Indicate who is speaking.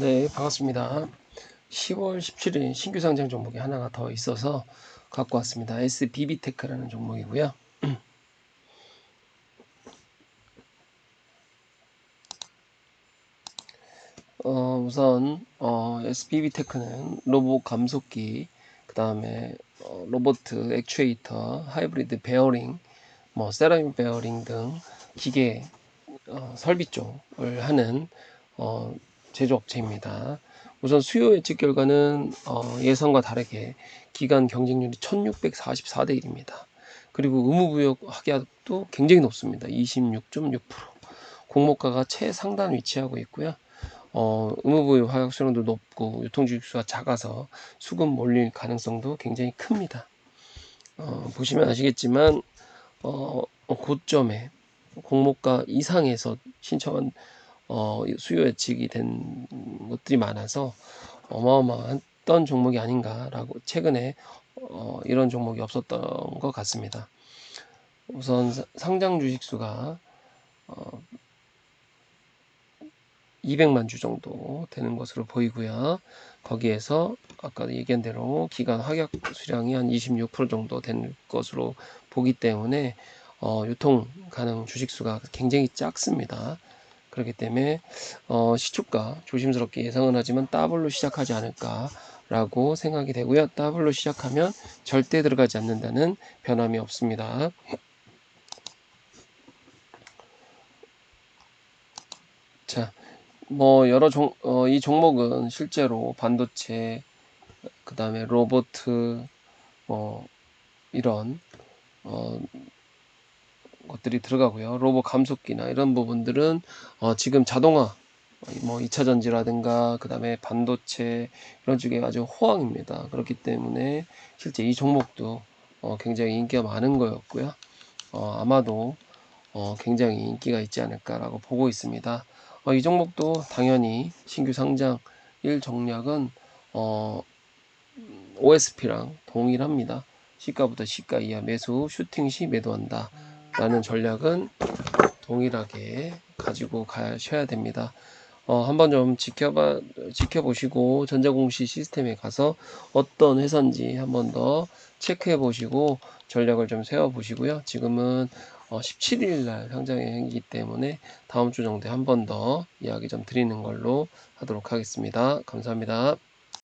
Speaker 1: 네, 반갑습니다. 10월 17일 신규 상장 종목이 하나가 더 있어서 갖고 왔습니다. SBB테크라는 종목이고요. 어, 우선 어, SBB테크는 로봇 감속기, 그 다음에 어, 로봇 액추에이터, 하이브리드 베어링, 뭐 세라믹 베어링 등 기계 어, 설비 쪽을 하는 어, 제조업체입니다. 우선 수요 예측 결과는 어, 예상과 다르게 기간 경쟁률이 1644대 1입니다. 그리고 의무부역 합약도 굉장히 높습니다. 26.6%. 공모가가 최상단 위치하고 있고요. 어, 의무부역 합약 수량도 높고 유통주식수가 작아서 수급 몰릴 가능성도 굉장히 큽니다. 어, 보시면 아시겠지만 어, 고점에 공모가 이상에서 신청한 어, 수요 예측이 된 것들이 많아서 어마어마했던 종목이 아닌가라고 최근에 어, 이런 종목이 없었던 것 같습니다. 우선 사- 상장 주식수가 어, 200만 주 정도 되는 것으로 보이고요. 거기에서 아까 얘기한 대로 기간 확약 수량이 한 26% 정도 된 것으로 보기 때문에 어, 유통 가능 주식수가 굉장히 작습니다. 그렇기 때문에 어, 시초가 조심스럽게 예상은 하지만 더블로 시작하지 않을까 라고 생각이 되고요. 더블로 시작하면 절대 들어가지 않는다는 변함이 없습니다. 자, 뭐 여러 종, 어, 이 종목은 실제로 반도체, 그 다음에 로보트, 뭐 이런 어, 것들이 들어가고요. 로봇 감속기나 이런 부분들은 어, 지금 자동화, 뭐 2차 전지라든가 그 다음에 반도체 이런 쪽에 아주 호황입니다. 그렇기 때문에 실제 이 종목도 어, 굉장히 인기가 많은 거였고요. 어, 아마도 어, 굉장히 인기가 있지 않을까라고 보고 있습니다. 어, 이 종목도 당연히 신규 상장 1 정략은 어, OSP랑 동일합니다. 시가부터 시가 이하 매수 슈팅 시 매도한다. 라는 전략은 동일하게 가지고 가셔야 됩니다. 어, 한번 좀 지켜봐, 지켜보시고 전자공시 시스템에 가서 어떤 회사인지 한번 더 체크해 보시고 전략을 좀 세워 보시고요. 지금은 어, 17일 날 상장이기 때문에 다음 주 정도에 한 번 더 이야기 좀 드리는 걸로 하도록 하겠습니다. 감사합니다.